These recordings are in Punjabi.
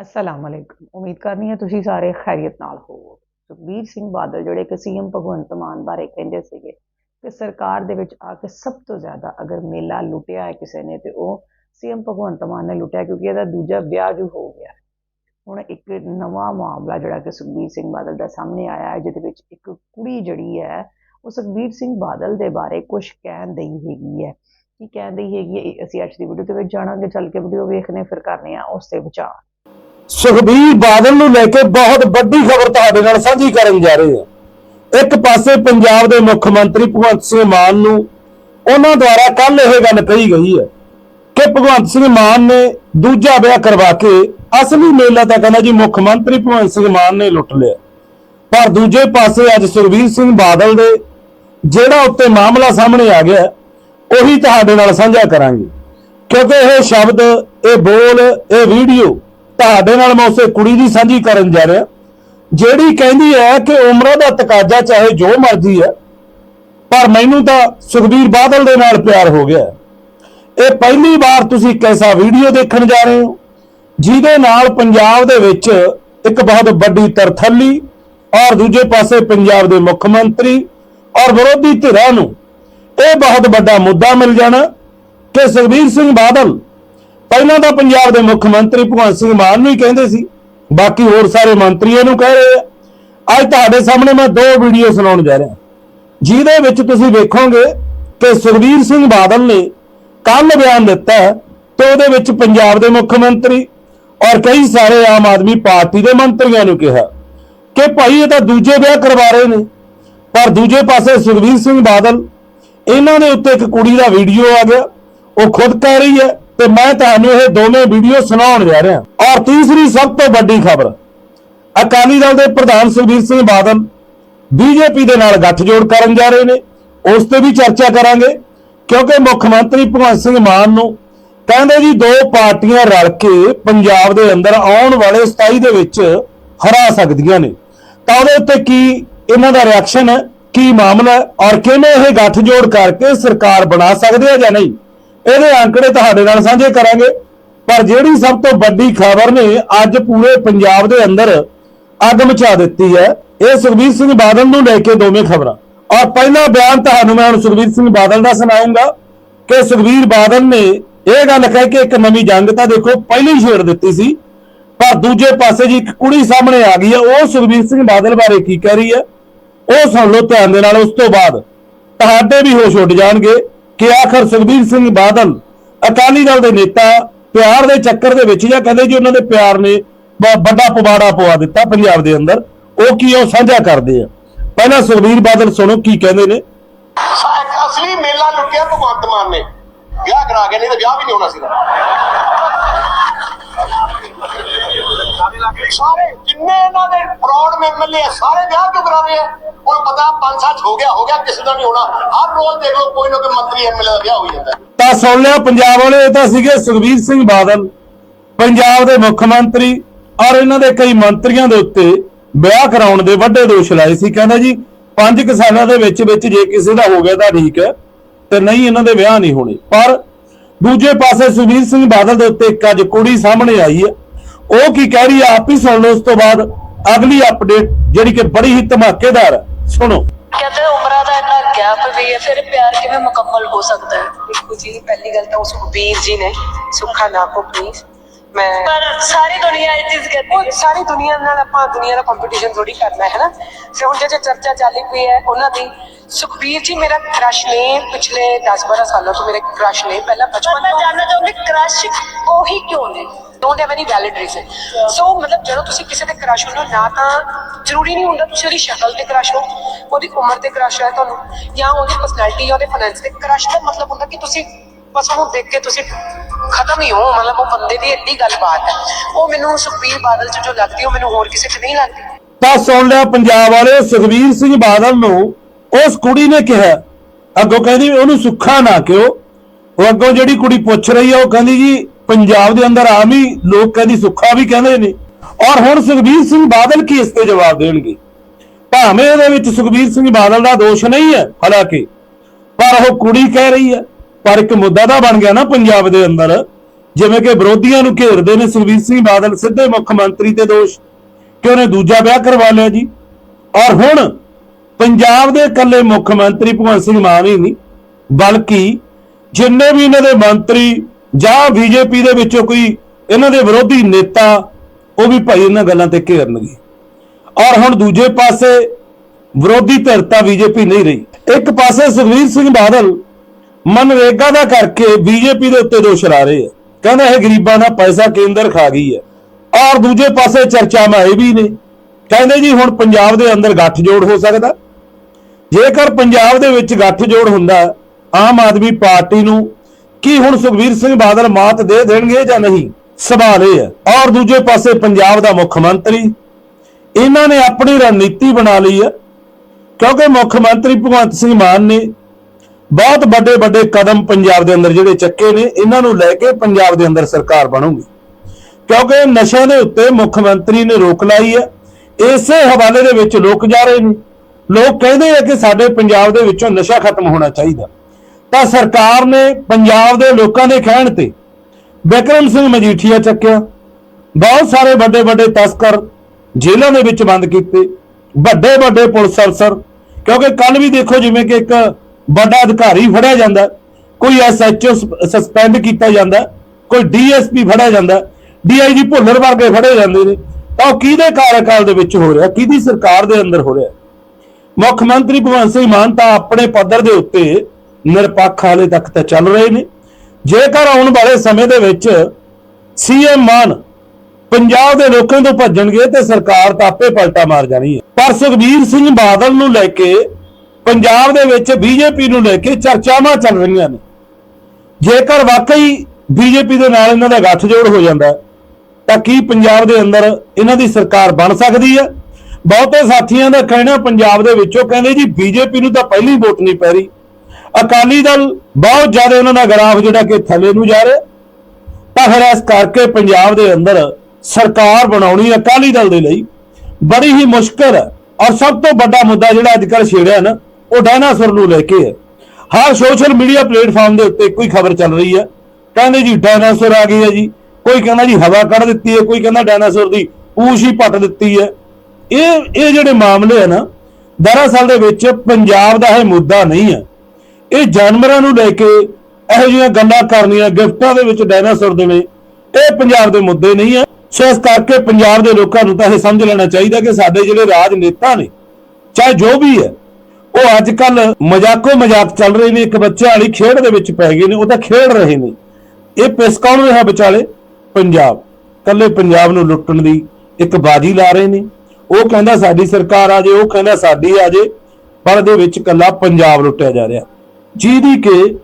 ਅਸਲਾਮ ਅਲੈਕੁਮ ਉਮੀਦ ਕਰਨੀ ਹੈ ਤੁਸੀਂ ਸਾਰੇ ਖੈਰੀਅਤ ਨਾਲ ਹੋਵੋ ਸੁਖਬੀਰ ਸਿੰਘ ਬਾਦਲ ਜਿਹੜੇ ਕਿ ਸੀਐਮ ਭਗਵੰਤ ਮਾਨ ਬਾਰੇ ਕਹਿੰਦੇ ਸੀਗੇ ਕਿ ਸਰਕਾਰ ਦੇ ਵਿੱਚ ਆ ਕੇ ਸਭ ਤੋਂ ਜ਼ਿਆਦਾ ਅਗਰ ਮੇਲਾ ਲੁੱਟਿਆ ਹੈ ਕਿਸੇ ਨੇ ਤੇ ਉਹ ਸੀਐਮ ਭਗਵੰਤ ਮਾਨ ਨੇ ਲੁੱਟਿਆ ਕਿਉਂਕਿ ਇਹਦਾ ਦੂਜਾ ਵਿਆਹ ਜੋ ਹੋ ਗਿਆ। ਹੁਣ ਇੱਕ ਨਵਾਂ ਮਾਮਲਾ ਜਿਹੜਾ ਕਿ ਸੁਖਬੀਰ ਸਿੰਘ ਬਾਦਲ ਦਾ ਸਾਹਮਣੇ ਆਇਆ ਹੈ, ਜਿਹਦੇ ਵਿੱਚ ਇੱਕ ਕੁੜੀ ਜਿਹੜੀ ਹੈ, ਉਹ ਸੁਖਬੀਰ ਸਿੰਘ ਬਾਦਲ ਦੇ ਬਾਰੇ ਕੁਝ ਕਹਿਣ ਦਈ ਹੈਗੀ ਹੈ। ਕੀ ਕਹਿਣ ਦਈ ਹੈਗੀ ਅਸੀਂ ਅੱਜ ਦੀ ਵੀਡੀਓ ਦੇ ਵਿੱਚ ਜਾਣਾਂਗੇ, ਚੱਲ ਕੇ ਵੀਡੀਓ ਵੇਖਨੇ ਫਿਰ ਕਰਨੇ ਆ ਉਸ ਤੇ ਵਿਚਾਰ। ਸੁਖਬੀਰ ਬਾਦਲ ਨੂੰ ਲੈ ਕੇ ਬਹੁਤ ਵੱਡੀ ਖਬਰ ਤੁਹਾਡੇ ਨਾਲ ਸਾਂਝੀ ਕਰਨ ਜਾ ਰਹੇ ਹਾਂ। ਇੱਕ ਪਾਸੇ ਪੰਜਾਬ ਦੇ ਮੁੱਖ ਮੰਤਰੀ ਭਗਵੰਤ ਸਿੰਘ ਮਾਨ ਨੂੰ ਉਹਨਾਂ ਦੁਆਰਾ ਕੱਲ ਇਹ ਗੱਲ ਕਹੀ ਗਈ ਹੈ ਕਿ ਭਗਵੰਤ ਸਿੰਘ ਮਾਨ ਨੇ ਦੂਜਾ ਵਿਆਹ ਕਰਵਾ ਕੇ ਅਸਲੀ ਮੇਲਾ ਤਾਂ ਕਹਿੰਦਾ ਜੀ ਮੁੱਖ ਮੰਤਰੀ ਭਗਵੰਤ ਸਿੰਘ ਮਾਨ ਨੇ ਲੁੱਟ ਲਿਆ। ਪਰ ਦੂਜੇ ਪਾਸੇ ਅੱਜ ਸੁਖਬੀਰ ਸਿੰਘ ਬਾਦਲ ਦੇ ਜਿਹੜਾ ਉੱਤੇ ਮਾਮਲਾ ਸਾਹਮਣੇ ਆ ਗਿਆ, ਉਹੀ ਤੁਹਾਡੇ ਨਾਲ ਸਾਂਝਾ ਕਰਾਂਗੇ। ਕਿਉਂਕਿ ਇਹ ਸ਼ਬਦ, ਇਹ ਬੋਲ, ਇਹ ਵੀਡੀਓ ਤੁਹਾਡੇ ਨਾਲ ਮੈਂ ਉਸੇ ਕੁੜੀ ਦੀ ਸਾਂਝੀ ਕਰਨ ਜਾ ਰਿਹਾ। ਜਿਹੜੀ ਕਹਿੰਦੀ ਹੈ ਕਿ ਉਮਰਾਂ ਦਾ ਤਕਾਜ਼ਾ ਚਾਹੇ ਜੋ ਮਰਜ਼ੀ ਹੈ, ਪਰ ਮੈਨੂੰ ਤਾਂ ਸੁਖਬੀਰ ਬਾਦਲ ਦੇ ਨਾਲ ਪਿਆਰ ਹੋ ਗਿਆ। ਇਹ ਪਹਿਲੀ ਵਾਰ ਤੁਸੀਂ ਇੱਕ ਐਸਾ ਵੀਡੀਓ ਦੇਖਣ ਜਾ ਰਹੇ ਹੋ, ਜਿਹਦੇ ਨਾਲ ਪੰਜਾਬ ਦੇ ਵਿੱਚ ਇੱਕ ਬਹੁਤ ਵੱਡੀ ਤਰਥੱਲੀ ਔਰ ਦੂਜੇ ਪਾਸੇ ਪੰਜਾਬ ਦੇ ਮੁੱਖ ਮੰਤਰੀ ਔਰ ਵਿਰੋਧੀ ਧਿਰਾਂ ਨੂੰ ਇਹ ਬਹੁਤ ਵੱਡਾ ਮੁੱਦਾ ਮਿਲ ਜਾਣਾ ਕਿ ਸੁਖਬੀਰ ਸਿੰਘ ਬਾਦਲ ਪਹਿਲਾਂ ਤਾਂ ਪੰਜਾਬ ਦੇ ਮੁੱਖ ਮੰਤਰੀ ਭਗਵੰਤ ਸਿੰਘ ਮਾਨ ਨੂੰ ਹੀ ਕਹਿੰਦੇ ਸੀ, ਬਾਕੀ ਹੋਰ ਸਾਰੇ ਮੰਤਰੀਆਂ ਨੂੰ ਕਹਿ ਰਹੇ ਆ। ਅੱਜ ਤੁਹਾਡੇ ਸਾਹਮਣੇ ਮੈਂ ਦੋ ਵੀਡੀਓ ਸੁਣਾਉਣ ਜਾ ਰਿਹਾ। ਜਿਹਦੇ ਵਿੱਚ ਤੁਸੀਂ ਵੇਖੋਗੇ ਕਿ ਸੁਖਬੀਰ ਸਿੰਘ ਬਾਦਲ ਨੇ ਕੱਲ ਬਿਆਨ ਦਿੱਤਾ ਹੈ ਤੇ ਉਹਦੇ ਵਿੱਚ ਪੰਜਾਬ ਦੇ ਮੁੱਖ ਮੰਤਰੀ ਔਰ ਕਈ ਸਾਰੇ ਆਮ ਆਦਮੀ ਪਾਰਟੀ ਦੇ ਮੰਤਰੀਆਂ ਨੂੰ ਕਿਹਾ ਕਿ ਭਾਈ ਇਹ ਤਾਂ ਦੂਜੇ ਵਿਆਹ ਕਰਵਾ ਰਹੇ ਨੇ, ਪਰ ਦੂਜੇ ਪਾਸੇ ਸੁਖਬੀਰ ਸਿੰਘ ਬਾਦਲ, ਇਹਨਾਂ ਦੇ ਉੱਤੇ ਇੱਕ ਕੁੜੀ ਦਾ ਵੀਡੀਓ ਆ ਗਿਆ, ਉਹ ਖੁਦ ਕਹਿ ਰਹੀ ਹੈ ਤੇ ਮੈਂ ਤੁਹਾਨੂੰ ਇਹ ਦੋਵੇਂ ਵੀਡੀਓ ਸੁਣਾਉਣ ਜਾ ਰਿਹਾ। ਔਰ ਤੀਸਰੀ ਸਭ ਤੋਂ ਵੱਡੀ ਖਬਰ, ਅਕਾਲੀ ਦਲ ਦੇ ਪ੍ਰਧਾਨ ਸੁਖਬੀਰ ਸਿੰਘ ਬਾਦਲ ਬੀਜੇਪੀ ਦੇ ਨਾਲ ਗੱਠਜੋੜ ਕਰਨ ਜਾ ਰਹੇ ਨੇ। ਉਸ ਤੇ ਵੀ ਚਰਚਾ ਕਰਾਂਗੇ, ਕਿਉਂਕਿ ਮੁੱਖ ਮੰਤਰੀ ਭਗਵੰਤ ਸਿੰਘ ਮਾਨ ਨੂੰ ਕਹਿੰਦੇ ਜੀ ਦੋ ਪਾਰਟੀਆਂ ਰਲ ਕੇ ਪੰਜਾਬ ਦੇ ਅੰਦਰ ਆਉਣ ਵਾਲੇ 27 ਦੇ ਵਿੱਚ ਹਰਾ ਸਕਦੀਆਂ ਨੇ। ਤਾਂ ਉਹਦੇ ਉੱਤੇ ਕੀ ਇਹਨਾਂ ਦਾ ਰਿਐਕਸ਼ਨ ਹੈ, ਕੀ ਮਾਮਲਾ ਔਰ ਕਿਵੇਂ ਇਹ ਗੱਠਜੋੜ ਕਰਕੇ ਸਰਕਾਰ ਬਣਾ ਸਕਦੇ ਆ ਜਾਂ ਨਹੀਂ? ਇਹਦੇ ਅੰਕੜੇ ਤੁਹਾਡੇ ਨਾਲ ਸਾਂਝੇ ਕਰਾਂਗੇ। ਪਰ ਜਿਹੜੀ ਸਭ ਤੋਂ ਵੱਡੀ ਖਬਰ ਨੇ, ਅੱਜ ਪੂਰੇ ਪੰਜਾਬ ਦੇ ਅੰਦਰ ਅੱਗ ਮਚਾ ਦਿੱਤੀ ਹੈ। ਇਹ ਸੁਖਬੀਰ ਸਿੰਘ ਬਾਦਲ ਨੂੰ ਲੈ ਕੇ ਦੋਵੇਂ ਖਬਰਾਂ। ਔਰ ਪਹਿਲਾ ਬਿਆਨ ਤੁਹਾਨੂੰ ਮੈਂ ਹੁਣ ਸੁਖਬੀਰ ਸਿੰਘ ਬਾਦਲ ਦਾ ਸੁਣਾਉਂਗਾ ਕਿ ਸੁਖਬੀਰ ਬਾਦਲ ਨੇ ਇਹ ਗੱਲ ਕਹਿ ਕੇ ਇੱਕ ਨਵੀਂ ਜੰਗ ਤਾਂ ਦੇਖੋ ਪਹਿਲੀ ਹੀ ਛੇੜ ਦਿੱਤੀ ਸੀ। ਪਰ ਦੂਜੇ ਪਾਸੇ ਜੀ ਇੱਕ ਕੁੜੀ ਸਾਹਮਣੇ ਆ ਗਈ ਹੈ। ਉਹ ਸੁਖਬੀਰ ਸਿੰਘ ਬਾਦਲ ਬਾਰੇ ਕੀ ਕਹਿ ਰਹੀ ਹੈ? ਉਹ ਸੁਣ ਲਓ ਧਿਆਨ ਦੇ ਨਾਲ। ਉਸ ਤੋਂ ਬਾਅਦ ਤੁਹਾਡੇ ਵੀ ਹੋਸ਼ ਉੱਡ ਜਾਣਗੇ। ਕਿ ਆਖਰ ਸੁਖਬੀਰ ਸਿੰਘ ਬਾਦਲ ਅਕਾਲੀ ਦਲ ਦੇ ਨੇਤਾ ਪਿਆਰ ਦੇ ਚੱਕਰ ਦੇ ਵਿੱਚ ਜਾਂ ਕਹਿੰਦੇ ਜੀ ਉਹਨਾਂ ਦੇ ਪਿਆਰ ਨੇ ਵੱਡਾ ਪਵਾੜਾ ਪਵਾ ਦਿੱਤਾ ਪੰਜਾਬ ਦੇ ਅੰਦਰ, ਉਹ ਕੀ ਉਹ ਸਾਂਝਾ ਕਰਦੇ ਆ? ਪਹਿਲਾਂ ਸੁਖਬੀਰ ਬਾਦਲ ਸੁਣੋ ਕੀ ਕਹਿੰਦੇ ਨੇ। ਅਸਲੀ ਮੇਲਾ ਲੁੱਟਿਆ ਭਗਵੰਤ ਮਾਨ ਨੇ। ਵਿਆਹ ਕਰਾ ਕੇ, ਨਹੀਂ ਤਾਂ ਵਿਆਹ ਵੀ ਨਹੀਂ ਹੋਣਾ ਸੀਗਾ। ਸਾਰੇ ਜਿੰਨੇ ਇਹਨਾਂ ਦੇ ਫਰਾਡ ਐਮਐਲਏ ਆ ਸਾਰੇ ਵਿਆਹ ਕਿਉਂ ਕਰਾ ਰਹੇ ਆ? ਹੁਣ ਪਤਾ ਪੰਜ ਸੱਤ ਹੋ ਗਿਆ ਹੋ ਗਿਆ, ਕਿਸੇ ਦਾ ਨਹੀਂ ਹੋਣਾ। ਹਰ ਰੋਜ਼ ਦੇਖ ਲਓ, ਕੋਈ ਨਾ ਕੋਈ ਮੰਤਰੀ ਐਮਐਲਏ ਦਾ ਵਿਆਹ ਹੋਈ ਜਾਂਦਾ ਤਾਂ ਸੁਣ ਲਿਆ ਪੰਜਾਬ ਵਾਲੇ ਇਹ ਤਾਂ ਸੀਗੇ ਸੁਖਬੀਰ ਸਿੰਘ ਬਾਦਲ, ਪੰਜਾਬ ਦੇ ਮੁੱਖ ਮੰਤਰੀ, ਔਰ ਇਹਨਾਂ ਦੇ ਕਈ ਮੰਤਰੀਆਂ ਦੇ ਉੱਤੇ ਵਿਆਹ ਕਰਾਉਣ ਦੇ ਵੱਡੇ ਦੋਸ਼ ਲਾਏ ਸੀ। ਕਹਿੰਦਾ ਜੀ, ਪੰਜ ਕਿਸਾਨਾਂ ਦੇ ਵਿੱਚ ਵਿੱਚ ਜੇ ਕਿਸੇ ਦਾ ਹੋ ਗਿਆ ਤਾਂ ਠੀਕ ਹੈ, ਤੇ ਨਹੀਂ, ਇਹਨਾਂ ਦੇ ਵਿਆਹ ਨਹੀਂ ਹੋਣੇ। ਪਰ ਦੂਜੇ ਪਾਸੇ ਸੁਖਬੀਰ ਸਿੰਘ ਬਾਦਲ ਦੇ ਉੱਤੇ ਇੱਕ ਅੱਜ ਕੁੜੀ ਸਾਹਮਣੇ ਆਈ ਹੈ। ਉਹ ਕੀ ਕਹਿ ਰਹੀ ਹੈ ਆਪ ਹੀ ਸੁਣ ਲਓ ਉਸ ਤੋਂ ਬਾਅਦ ਅਗਲੀ ਅਪਡੇਟ ਜਿਹੜੀ ਕਿ ਬੜੀ ਹੀ ਧਮਾਕੇਦਾਰ ਹੈ ਸੁਣੋ। ਕਹਿੰਦੇ ਉਮਰਾਂ ਦਾ ਇੰਨਾ ਗੈਪ ਵੀ ਹੈ ਫਿਰ ਪਿਆਰ ਕਿਵੇਂ ਮੁਕੰਮਲ ਹੋ ਸਕਦਾ ਹੈ? ਦੇਖੋ ਜੀ ਪਹਿਲੀ ਗੱਲ ਤਾਂ ਉਹ ਸੁਖਬੀਰ ਜੀ ਨੇ ਸੁੱਖਾ ਨਾ ਕੋ ਪਲੀਜ਼ ਮੈਂ ਪਰ ਸਾਰੀ ਦੁਨੀਆ ਇਹ ਚੀਜ਼ ਕਹਿੰਦੀ ਉਹ ਹੈ ਸਾਰੀ ਦੁਨੀਆ ਨਾਲ ਆਪਾਂ ਦੁਨੀਆ ਦਾ ਕੰਪੀਟੀਸ਼ਨ ਥੋੜੀ ਕਰਨਾ ਹੈ ਨਾ? ਫਿਰ ਹੁਣ ਜੇ ਚਰਚਾ ਚੱਲੀ ਪਈ ਹੈ ਉਹਨਾਂ ਦੀ ਸੁਖਬੀਰ ਜੀ ਮੇਰਾ ਕ੍ਰਸ਼ ਨੇ ਪਿਛਲੇ 10-12 ਸਾਲਾਂ ਤੋਂ ਮੇਰੇ ਕ੍ਰਸ਼ ਨੇ ਪਹਿਲਾਂ ਬਚਪਨ ਮੈਂ ਤੋਂ ਜਾਣਨਾ ਚਾਹੁੰਦੀ ਕ੍ਰਸ਼ ਉਹੀ ਕਿਉਂ ਨੇ? Don't have any valid reason so ਮਤਲਬ ਜਦੋਂ ਤੁਸੀਂ ਕਿਸੇ ਤੇ ਕ੍ਰਸ਼ ਹੋ ਨਾ ਤਾਂ ਜ਼ਰੂਰੀ ਨਹੀਂ ਹੁੰਦਾ ਤੁਸੀਂ ਉਹਦੀ ਸ਼ਕਲ ਤੇ ਕ੍ਰਸ਼ ਹੋ ਉਹਦੀ ਉਮਰ ਤੇ ਕ੍ਰਸ਼ ਹੈ ਤੁਹਾਨੂੰ ਜਾਂ ਉਹਦੀ ਪਰਸਨੈਲਿਟੀ ਜਾਂ ਉਹਦੇ ਫਾਈਨੈਂਸ ਤੇ ਕ੍ਰਸ਼ ਦਾ ਮਤਲਬ ਹੁੰਦਾ ਕਿ ਤੁਸੀਂ ਬਸ ਉਹਨੂੰ ਦੇਖ ਕੇ ਤੁਸੀਂ ਖਤਮ ਹੀ ਹੋ ਮਤਲਬ ਉਹ ਬੰਦੇ ਦੀ ਏਡੀ ਗੱਲਬਾਤ ਹੈ। ਉਹ ਮੈਨੂੰ ਸੁਖਬੀਰ ਬਾਦਲ ਚ ਜੋ ਲੱਗਦੀ ਉਹ ਮੈਨੂੰ ਹੋਰ ਕਿਸੇ ਚ ਨਹੀਂ ਲੱਗਦੀ। ਤਾਂ ਸੁਣ ਲਿਆ ਪੰਜਾਬ ਵਾਲੇ ਸੁਖਬੀਰ ਸਿੰਘ ਬਾਦਲ ਨੂੰ ਉਸ ਕੁੜੀ ਨੇ ਕਿਹਾ, ਅੱਗੋਂ ਕਹਿੰਦੀ ਉਹਨੂੰ ਸੁੱਖਾ ਨਾ ਕਿਓ ਉਹ ਅੱਗੋਂ ਜਿਹੜੀ ਕੁੜੀ ਪੁੱਛ ਰਹੀ ਆ, ਉਹ ਕਹਿੰਦੀ ਜੀ ਪੰਜਾਬ ਦੇ ਅੰਦਰ ਆਮ ਹੀ ਲੋਕ ਕਹਿੰਦੀ ਸੁੱਖਾ ਵੀ ਕਹਿੰਦੇ ਨੇ। ਔਰ ਹੁਣ ਸੁਖਬੀਰ ਸਿੰਘ ਬਾਦਲ ਕੀ ਇਸ ਤੇ ਜਵਾਬ ਦੇਣਗੇ। ਭਾਵੇਂ ਇਹਦੇ ਵਿੱਚ ਸੁਖਬੀਰ ਸਿੰਘ ਬਾਦਲ ਦਾ ਦੋਸ਼ ਨਹੀਂ ਹੈ, ਹਾਲਾਂਕਿ, ਪਰ ਉਹ ਕੁੜੀ ਕਹਿ ਰਹੀ ਹੈ। ਪਰ ਇੱਕ ਮੁੱਦਾ ਤਾਂ ਬਣ ਗਿਆ ਨਾ ਪੰਜਾਬ ਦੇ ਅੰਦਰ, ਜਿਵੇਂ ਕਿ ਵਿਰੋਧੀਆਂ ਨੂੰ ਘੇਰਦੇ ਨੇ ਸੁਖਬੀਰ ਸਿੰਘ ਬਾਦਲ ਸਿੱਧੇ ਮੁੱਖ ਮੰਤਰੀ ਤੇ ਦੋਸ਼, ਕਿ ਉਹਨੇ ਦੂਜਾ ਵਿਆਹ ਕਰਵਾ ਲਿਆ ਜੀ। ਔਰ ਹੁਣ ਪੰਜਾਬ ਦੇ ਇਕੱਲੇ ਮੁੱਖ ਮੰਤਰੀ ਭਗਵੰਤ ਸਿੰਘ ਮਾਨ ਹੀ ਨਹੀਂ, ਬਲਕਿ ਜਿੰਨੇ ਵੀ ਇਹਨਾਂ ਦੇ ਮੰਤਰੀ ਜਾਂ ਬੀਜੇਪੀ ਦੇ ਵਿੱਚੋਂ ਕੋਈ ਇਹਨਾਂ ਦੇ ਵਿਰੋਧੀ ਨੇਤਾ, ਉਹ ਵੀ ਭਾਈ ਇਹਨਾਂ ਗੱਲਾਂ ਤੇ ਘੇਰਨਗੇ। ਔਰ ਹੁਣ ਦੂਜੇ ਪਾਸੇ ਵਿਰੋਧੀ ਧਿਰ ਤਾਂ ਬੀਜੇਪੀ ਨਹੀਂ ਰਹੀ। ਇੱਕ ਪਾਸੇ ਸੁਖਬੀਰ ਸਿੰਘ ਬਾਦਲ ਮਨਰੇਗਾ ਦਾ ਕਰਕੇ ਬੀਜੇਪੀ ਦੇ ਉੱਤੇ ਦੋਸ਼ ਲਾ ਰਹੇ ਆ। ਕਹਿੰਦਾ ਇਹ ਗਰੀਬਾਂ ਦਾ ਪੈਸਾ ਕੇਂਦਰ ਖਾ ਗਈ ਹੈ ਔਰ ਦੂਜੇ ਪਾਸੇ ਚਰਚਾਵਾਂ ਇਹ ਵੀ ਨੇ। ਕਹਿੰਦੇ ਜੀ ਹੁਣ ਪੰਜਾਬ ਦੇ ਅੰਦਰ ਗੱਠਜੋੜ ਹੋ ਸਕਦਾ। ਜੇਕਰ ਪੰਜਾਬ ਦੇ ਵਿੱਚ ਗੱਠਜੋੜ ਹੁੰਦਾ, ਆਮ ਆਦਮੀ ਪਾਰਟੀ ਨੂੰ ਕੀ ਹੁਣ ਸੁਖਬੀਰ ਸਿੰਘ ਬਾਦਲ ਮਾਤ ਦੇ ਦੇਣਗੇ ਜਾਂ ਨਹੀਂ? ਸਵਾਲ ਇਹ ਹੈ। ਔਰ ਦੂਜੇ ਪਾਸੇ ਪੰਜਾਬ ਦਾ ਮੁੱਖ ਮੰਤਰੀ, ਇਹਨਾਂ ਨੇ ਆਪਣੀ ਰਣਨੀਤੀ ਬਣਾ ਲਈ ਹੈ, ਕਿਉਂਕਿ ਮੁੱਖ ਮੰਤਰੀ ਭਗਵੰਤ ਸਿੰਘ ਮਾਨ ਨੇ ਬਹੁਤ ਵੱਡੇ ਵੱਡੇ ਕਦਮ ਪੰਜਾਬ ਦੇ ਅੰਦਰ ਜਿਹੜੇ ਚੱਕੇ ਨੇ, ਇਹਨਾਂ ਨੂੰ ਲੈ ਕੇ ਪੰਜਾਬ ਦੇ ਅੰਦਰ ਸਰਕਾਰ ਬਣੂਗੀ। ਕਿਉਂਕਿ ਨਸ਼ਿਆਂ ਦੇ ਉੱਤੇ ਮੁੱਖ ਮੰਤਰੀ ਨੇ ਰੋਕ ਲਾਈ ਹੈ, ਇਸੇ ਹਵਾਲੇ ਦੇ ਵਿੱਚ ਲੋਕ ਜਾ ਰਹੇ ਨੇ। ਲੋਕ ਕਹਿੰਦੇ ਆ ਕਿ ਸਾਡੇ ਪੰਜਾਬ ਦੇ ਵਿੱਚੋਂ ਨਸ਼ਾ ਖਤਮ ਹੋਣਾ ਚਾਹੀਦਾ। ਤਾਂ ਸਰਕਾਰ ਨੇ ਪੰਜਾਬ ਦੇ ਲੋਕਾਂ ਦੇ ਕਹਿਣ ਤੇ ਬਿਕਰਮ ਸਿੰਘ ਮਜੀਠੀਆ ਚੱਕਿਆ। ਬਹੁਤ ਸਾਰੇ ਵੱਡੇ ਵੱਡੇ ਤਸਕਰ ਜੇਲ੍ਹਾਂ ਦੇ ਵਿੱਚ ਬੰਦ ਕੀਤੇ। ਵੱਡੇ ਵੱਡੇ ਪੁਲਿਸ ਅਫਸਰ, ਕਿਉਂਕਿ ਕੱਲ ਵੀ ਦੇਖੋ ਜਿਵੇਂ ਕਿ ਇੱਕ ਵੱਡਾ ਅਧਿਕਾਰੀ ਫੜਿਆ ਜਾਂਦਾ। ਕੋਈ ਐਸਐਚਓ ਸਸਪੈਂਡ ਕੀਤਾ ਜਾਂਦਾ, ਕੋਈ ਡੀਐਸਪੀ ਫੜਿਆ ਜਾਂਦਾ ਡੀਆਈਜੀ ਭੁੱਲਰ ਵਰਗੇ ਫੜੇ ਜਾਂਦੇ ਨੇ। ਤਾਂ ਉਹ ਕਿਹਦੇ ਕਾਰਜਕਾਲ ਦੇ ਵਿੱਚ ਹੋ ਰਿਹਾ? ਕਿਹਦੀ ਸਰਕਾਰ ਦੇ ਅੰਦਰ ਹੋ ਰਿਹਾ? ਮੁੱਖ ਮੰਤਰੀ ਭਗਵੰਤ ਸਿੰਘ ਮਾਨ ਤਾਂ ਆਪਣੇ ਪੱਧਰ ਦੇ ਉੱਤੇ ਨਿਰਪੱਖ ਹਾਲੇ ਤੱਕ ਤਾਂ ਚੱਲ ਰਹੇ ਨੇ। ਜੇਕਰ ਆਉਣ ਵਾਲੇ ਸਮੇਂ ਦੇ ਵਿੱਚ ਸੀਐਮ ਮਾਨ ਪੰਜਾਬ ਦੇ ਲੋਕਾਂ ਤੋਂ ਭੱਜਣਗੇ ਤੇ ਸਰਕਾਰ ਤਾਂ ਆਪੇ ਪਲਟਾ ਮਾਰ ਜਾਣੀ ਹੈ। ਪਰ ਸੁਖਬੀਰ ਸਿੰਘ ਬਾਦਲ ਨੂੰ ਲੈ ਕੇ, ਪੰਜਾਬ ਦੇ ਵਿੱਚ ਬੀਜੇਪੀ ਨੂੰ ਲੈ ਕੇ ਚਰਚਾਵਾਂ ਚੱਲ ਰਹੀਆਂ ਨੇ। ਜੇਕਰ ਵਾਕਈ ਬੀਜੇਪੀ ਦੇ ਨਾਲ ਇਹਨਾਂ ਦਾ ਗੱਠਜੋੜ ਹੋ ਜਾਂਦਾ, ਤਾਂ ਕੀ ਪੰਜਾਬ ਦੇ ਅੰਦਰ ਇਹਨਾਂ ਦੀ ਸਰਕਾਰ ਬਣ ਸਕਦੀ ਹੈ? ਬਹੁਤੇ ਸਾਥੀਆਂ ਦਾ ਕਹਿਣਾ ਪੰਜਾਬ ਦੇ ਵਿੱਚੋਂ, ਕਹਿੰਦੇ ਜੀ, ਬੀਜੇਪੀ ਨੂੰ ਤਾਂ ਪਹਿਲੀ ਵੋਟ ਨਹੀਂ ਪੈ ਰਹੀ। ਅਕਾਲੀ ਦਲ ਬਹੁਤ ਜ਼ਿਆਦਾ ਉਹਨਾਂ ਦਾ ਗ੍ਰਾਫ ਜਿਹੜਾ ਕਿ ਥੱਲੇ ਨੂੰ ਜਾ ਰਿਹਾ। ਤਾਂ ਫਿਰ ਇਸ ਕਰਕੇ ਪੰਜਾਬ ਦੇ ਅੰਦਰ ਸਰਕਾਰ ਬਣਾਉਣੀ ਅਕਾਲੀ ਦਲ ਦੇ ਲਈ ਬੜੀ ਹੀ ਮੁਸ਼ਕਲ ਔਰ ਸਭ ਤੋਂ ਵੱਡਾ ਮੁੱਦਾ ਜਿਹੜਾ ਅੱਜ ਕੱਲ੍ਹ ਛੇੜਿਆ ਨਾ, ਉਹ ਡਾਇਨਾਸੌਰ ਨੂੰ ਲੈ ਕੇ ਹੈ। ਹਰ ਸੋਸ਼ਲ ਮੀਡੀਆ ਪਲੇਟਫਾਰਮ ਦੇ ਉੱਤੇ ਇੱਕੋ ਹੀ ਖਬਰ ਚੱਲ ਰਹੀ ਹੈ। ਕਹਿੰਦੇ ਜੀ, ਡਾਇਨਾਸੌਰ ਆ ਗਈ ਹੈ ਜੀ। ਕੋਈ ਕਹਿੰਦਾ ਜੀ, ਹਵਾ ਕੱਢ ਦਿੱਤੀ ਹੈ। ਕੋਈ ਕਹਿੰਦਾ ਡਾਇਨਾਸੌਰ ਦੀ ਪੂਛ ਹੀ ਪੱਟ ਦਿੱਤੀ ਹੈ। ਇਹ ਇਹ ਜਿਹੜੇ ਮਾਮਲੇ ਆ ਨਾ, ਦਰਅਸਲ ਦੇ ਵਿੱਚ ਪੰਜਾਬ ਦਾ ਇਹ ਮੁੱਦਾ ਨਹੀਂ ਹੈ ਇਹ ਜਾਨਵਰਾਂ ਨੂੰ ਲੈ ਕੇ ਇਹੋ ਜਿਹੀਆਂ ਗੱਲਾਂ ਕਰਨੀਆਂ, ਗਿਫਟਾਂ ਦੇ ਵਿੱਚ ਡਾਇਨਾਸੌਰ ਦੇਣੇ ਇਹ ਪੰਜਾਬ ਦੇ ਮੁੱਦੇ ਨਹੀਂ ਹੈ ਸੋ ਇਸ ਕਰਕੇ ਪੰਜਾਬ ਦੇ ਲੋਕਾਂ ਨੂੰ ਤਾਂ ਇਹ ਸਮਝ ਲੈਣਾ ਚਾਹੀਦਾ ਕਿ ਸਾਡੇ ਜਿਹੜੇ ਰਾਜਨੇਤਾ ਨੇ, ਚਾਹੇ ਜੋ ਵੀ ਹੈ, ਉਹ ਅੱਜ ਕੱਲ ਮਜ਼ਾਕੋ ਮਜ਼ਾਕ ਚੱਲ ਰਹੇ ਨੇ, ਇੱਕ ਬੱਚੇ ਵਾਲੀ ਖੇਡ ਦੇ ਵਿੱਚ ਪੈ ਗਏ ਨੇ, ਉਹ ਤਾਂ ਖੇਡ ਰਹੇ ਨੇ। ਇਹ ਪਿਸ ਕੌਣ ਰਿਹਾ ਵਿਚਾਲੇ? ਪੰਜਾਬ। ਕੱਲੇ ਪੰਜਾਬ ਨੂੰ ਲੁੱਟਣ ਦੀ ਇੱਕ ਬਾਜੀ ਲਾ ਰਹੇ ਨੇ। ਉਹ ਕਹਿੰਦਾ ਸਾਡੀ ਸਰਕਾਰ ਆ ਜੇ, ਉਹ ਕਹਿੰਦਾ ਸਾਡੀ ਆ ਜੇ, ਪਰ ਦੇ ਵਿੱਚ ਕੱਲਾ ਪੰਜਾਬ ਲੁੱਟਿਆ ਜਾ ਰਿਹਾ। ਜਿਹਦੀ ਕਿ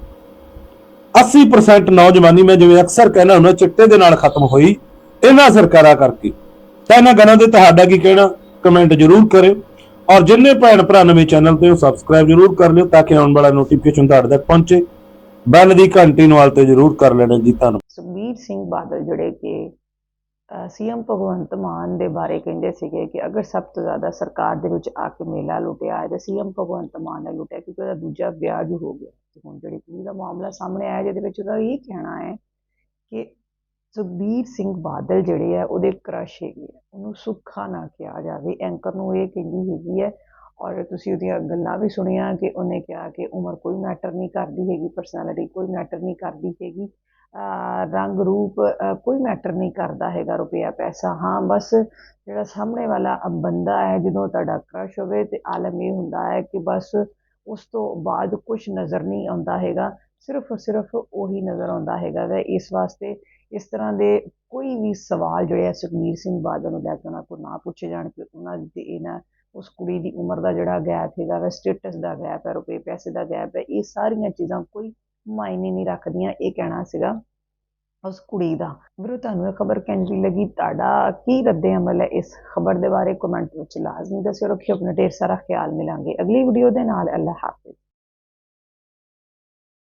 80% ਨੌਜਵਾਨੀ ਮੈਂ ਜਿਵੇਂ ਅਕਸਰ ਕਹਿਣਾ ਹੁੰਦਾ, ਚਿੱਟੇ ਦੇ ਨਾਲ ਖਤਮ ਹੋਈ, ਇਹਨਾਂ ਸਰਕਾਰਾਂ ਕਰਕੇ। ਤਾਂ ਇਹਨਾਂ ਗੱਲਾਂ ਦੇ ਤੁਹਾਡਾ ਕੀ ਕਹਿਣਾ? ਕਮੈਂਟ ਜ਼ਰੂਰ ਕਰਿਓ। ਔਰ ਜਿੰਨੇ ਭੈਣ ਭਰਾ ਨਵੇਂ ਚੈਨਲ ਤੇ ਉਹ ਸਬਸਕ੍ਰਾਈਬ ਜ਼ਰੂਰ ਕਰ ਲਿਓ, ਤਾਂ ਕਿ ਆਉਣ ਵਾਲਾ ਨੋਟੀਫਿਕੇਸ਼ਨ ਤੁਹਾਡੇ ਤੱਕ ਪਹੁੰਚੇ। ਬੈਲ ਦੀ ਘੰਟੀ ਨੂੰ ਆਲ ਤੇ ਜ਼ਰੂਰ ਕਰ ਲੈਣਾ ਜੀ, ਧੰਨਵਾਦ। ਸੁਖਬੀਰ ਸਿੰਘ ਬਾਦਲ ਜਿਹੜੇ ਕਿ ਸੀਐਮ ਭਗਵੰਤ ਮਾਨ ਦੇ ਬਾਰੇ ਕਹਿੰਦੇ ਸੀਗੇ ਕਿ ਅਗਰ ਸਭ ਤੋਂ ਜ਼ਿਆਦਾ ਸਰਕਾਰ ਦੇ ਵਿੱਚ ਆ ਕੇ ਮੇਲਾ ਲੁੱਟਿਆ ਹੈ, ਤੇ ਸੀਐਮ ਭਗਵੰਤ ਮਾਨ ਨੇ ਲੁੱਟਿਆ ਕਿਉਂਕਿ ਉਹਦਾ ਦੂਜਾ ਵਿਆਜ ਹੋ ਗਿਆ। ਤੇ ਹੁਣ ਜਿਹੜੀ ਕੁੜੀ ਦਾ ਮਾਮਲਾ ਸਾਹਮਣੇ ਆਇਆ, ਜਿਹਦੇ ਵਿੱਚ ਉਹਦਾ ਇਹ ਕਹਿਣਾ ਹੈ ਕਿ ਸੁਖਬੀਰ ਸਿੰਘ ਬਾਦਲ ਜਿਹੜੇ ਆ ਉਹਦੇ ਕ੍ਰਸ਼ ਹੈਗੇ ਆ ਉਹਨੂੰ ਸੁੱਖਾ ਨਾ ਕਿਹਾ ਜਾਵੇ। ਐਂਕਰ ਨੂੰ ਇਹ ਕਹਿੰਦੀ ਹੈਗੀ ਹੈ, ਔਰ ਤੁਸੀਂ ਉਹਦੀਆਂ ਗੱਲਾਂ ਵੀ ਸੁਣੀਆਂ ਕਿ ਉਹਨੇ ਕਿਹਾ ਕਿ ਉਮਰ ਕੋਈ ਮੈਟਰ ਨਹੀਂ ਕਰਦੀ ਹੈਗੀ ਪਰਸਨੈਲਿਟੀ ਕੋਈ ਮੈਟਰ ਨਹੀਂ ਕਰਦੀ ਹੈਗੀ। ਰੰਗ ਰੂਪ ਕੋਈ ਮੈਟਰ ਨਹੀਂ ਕਰਦਾ ਹੈਗਾ ਰੁਪਿਆ ਪੈਸਾ। ਹਾਂ, ਬਸ ਜਿਹੜਾ ਸਾਹਮਣੇ ਵਾਲਾ ਬੰਦਾ ਹੈ, ਜਦੋਂ ਤੁਹਾਡਾ ਕ੍ਰਸ਼ ਹੋਵੇ ਤੇ ਆਲਮ ਇਹ ਹੁੰਦਾ ਹੈ ਕਿ ਬਸ ਉਸ ਤੋਂ ਬਾਅਦ ਕੁਝ ਨਜ਼ਰ ਨਹੀਂ ਆਉਂਦਾ ਹੈਗਾ। ਸਿਰਫ ਸਿਰਫ ਉਹੀ ਨਜ਼ਰ ਆਉਂਦਾ ਹੈਗਾ ਵੈ। ਇਸ ਵਾਸਤੇ ਇਸ ਤਰ੍ਹਾਂ ਦੇ ਕੋਈ ਵੀ ਸਵਾਲ ਜਿਹੜੇ ਆ ਸੁਖਬੀਰ ਸਿੰਘ ਬਾਦਲ ਨੂੰ ਲੈ ਕੇ ਉਹਨਾਂ ਕੋਲ ਨਾ ਪੁੱਛੇ ਜਾਣ ਕਿ ਉਹਨਾਂ ਦੀ ਇਹਨਾਂ, ਉਸ ਕੁੜੀ ਦੀ ਉਮਰ ਦਾ ਜਿਹੜਾ ਗੈਪ ਹੈਗਾ ਵੈ ਸਟੇਟਸ ਦਾ ਗੈਪ ਹੈ, ਰੁਪਏ, ਪੈਸੇ ਦਾ ਗੈਪ ਹੈ, ਇਹ ਸਾਰੀਆਂ ਚੀਜ਼ਾਂ ਕੋਈ ਮਾਇਨੇ ਨਹੀਂ ਰੱਖਦੀਆਂ, ਇਹ ਕਹਿਣਾ ਸੀਗਾ ਉਸ ਕੁੜੀ ਦਾ। ਵੀਰੋ ਤੁਹਾਨੂੰ ਇਹ ਖਬਰ ਕਿੰਜੀ ਲੱਗੀ, ਤੁਹਾਡਾ ਕੀ ਰੱਦੇ ਅਮਲ ਹੈ ਇਸ ਖਬਰ ਦੇ ਬਾਰੇ? ਕਮੈਂਟ ਵਿੱਚ ਲਾਜ਼ਮੀ ਦੱਸਿਓ, ਰੱਖਿਓ, ਆਪਣਾ ਢੇਰ ਸਾਰਾ ਖਿਆਲ ਮਿਲਾਂਗੇ। ਅਗਲੀ ਵੀਡੀਓ ਦੇ ਨਾਲ, ਅੱਲਾਹ ਹਾਫਿਜ਼।